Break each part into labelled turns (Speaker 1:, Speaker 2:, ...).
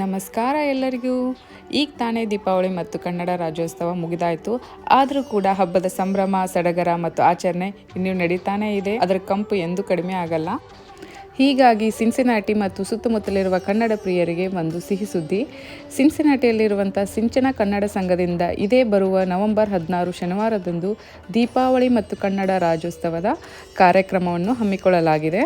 Speaker 1: ನಮಸ್ಕಾರ ಎಲ್ಲರಿಗೂ. ಈಗ ತಾನೇ ದೀಪಾವಳಿ ಮತ್ತು ಕನ್ನಡ ರಾಜ್ಯೋತ್ಸವ ಮುಗಿದಾಯಿತು. ಆದರೂ ಕೂಡ ಹಬ್ಬದ ಸಂಭ್ರಮ, ಸಡಗರ ಮತ್ತು ಆಚರಣೆ ಇನ್ನೂ ನಡೀತಾನೇ ಇದೆ. ಅದರ ಕಂಪು ಎಂದೂ ಕಡಿಮೆ ಆಗಲ್ಲ. ಹೀಗಾಗಿ ಸಿನ್ಸಿನಾಟಿ ಮತ್ತು ಸುತ್ತಮುತ್ತಲಿರುವ ಕನ್ನಡ ಪ್ರಿಯರಿಗೆ ಒಂದು ಸಿಹಿ ಸುದ್ದಿ. ಸಿನ್ಸಿನಾಟಿಯಲ್ಲಿರುವಂಥ ಸಿಂಚನ ಕನ್ನಡ ಸಂಘದಿಂದ ಇದೇ ಬರುವ ನವೆಂಬರ್ ಹದಿನಾರು ಶನಿವಾರದಂದು ದೀಪಾವಳಿ ಮತ್ತು ಕನ್ನಡ ರಾಜ್ಯೋತ್ಸವದ ಕಾರ್ಯಕ್ರಮವನ್ನು ಹಮ್ಮಿಕೊಳ್ಳಲಾಗಿದೆ.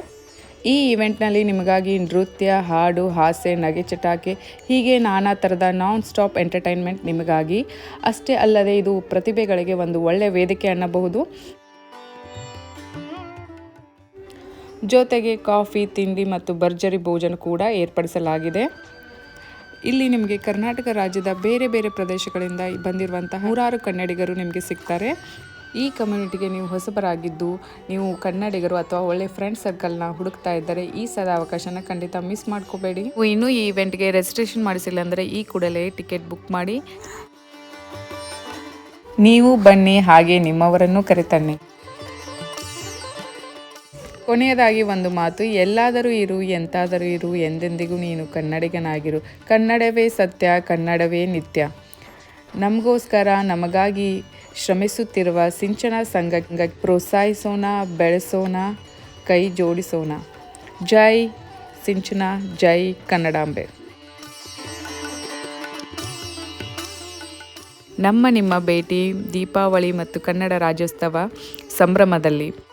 Speaker 1: ಈ ಇವೆಂಟ್ನಲ್ಲಿ ನಿಮಗಾಗಿ ನೃತ್ಯ, ಹಾಡು ಹಾಸೆ ನಗೆ ಚಟಾಕೆ, ಹೀಗೆ ನಾನಾ ಥರದ ನಾನ್ ಸ್ಟಾಪ್ ಎಂಟರ್ಟೈನ್ಮೆಂಟ್ ನಿಮಗಾಗಿ. ಅಷ್ಟೇ ಅಲ್ಲದೆ ಇದು ಪ್ರತಿಭೆಗಳಿಗೆ ಒಂದು ಒಳ್ಳೆಯ ವೇದಿಕೆ ಅನ್ನಬಹುದು. ಜೊತೆಗೆ ಕಾಫಿ, ತಿಂಡಿ ಮತ್ತು ಭರ್ಜರಿ ಭೋಜನ ಕೂಡ ಏರ್ಪಡಿಸಲಾಗಿದೆ. ಇಲ್ಲಿ ನಿಮಗೆ ಕರ್ನಾಟಕ ರಾಜ್ಯದ ಬೇರೆ ಬೇರೆ ಪ್ರದೇಶಗಳಿಂದ ಬಂದಿರುವಂತಹ ನೂರಾರು ಕನ್ನಡಿಗರು ನಿಮಗೆ ಸಿಗ್ತಾರೆ. ಈ ಕಮ್ಯುನಿಟಿಗೆ ನೀವು ಹೊಸಬರಾಗಿದ್ದು ನೀವು ಕನ್ನಡಿಗರು ಅಥವಾ ಒಳ್ಳೆ ಫ್ರೆಂಡ್ ಸರ್ಕಲ್ನ ಹುಡುಕ್ತಾ ಇದ್ದರೆ ಈ ಸದ ಅವಕಾಶನ ಖಂಡಿತ ಮಿಸ್ ಮಾಡ್ಕೋಬೇಡಿ. ನೀವು ಇನ್ನೂ ಈ ಇವೆಂಟ್ಗೆ ರೆಜಿಸ್ಟ್ರೇಷನ್ ಮಾಡಿಸಿಲ್ಲ ಅಂದರೆ ಈ ಕೂಡಲೇ ಟಿಕೆಟ್ ಬುಕ್ ಮಾಡಿ. ನೀವು ಬನ್ನಿ ಹಾಗೆ ನಿಮ್ಮವರನ್ನು ಕರೆತನ್ನಿ. ಕೊನೆಯದಾಗಿ ಒಂದು ಮಾತು ಎಲ್ಲಾದರೂ ಇರು ಎಂತಾದರೂ ಇರು ಎಂದೆಂದಿಗೂ ನೀನು ಕನ್ನಡಿಗನಾಗಿರು. ಕನ್ನಡವೇ ಸತ್ಯ ಕನ್ನಡವೇ ನಿತ್ಯ. ನಮಗೋಸ್ಕರ ನಮಗಾಗಿ ಶ್ರಮಿಸುತ್ತಿರುವ ಸಿಂಚನ ಸಂಘ ಪ್ರೋತ್ಸಾಹಿಸೋಣ, ಬೆಳೆಸೋಣ, ಕೈ ಜೋಡಿಸೋಣ. ಜೈ ಸಿಂಚನ, ಜೈ ಕನ್ನಡಾಂಬೆ. ನಮ್ಮ ನಿಮ್ಮ ಭೇಟಿ ದೀಪಾವಳಿ ಮತ್ತು ಕನ್ನಡ ರಾಜ್ಯೋತ್ಸವ ಸಂಭ್ರಮದಲ್ಲಿ.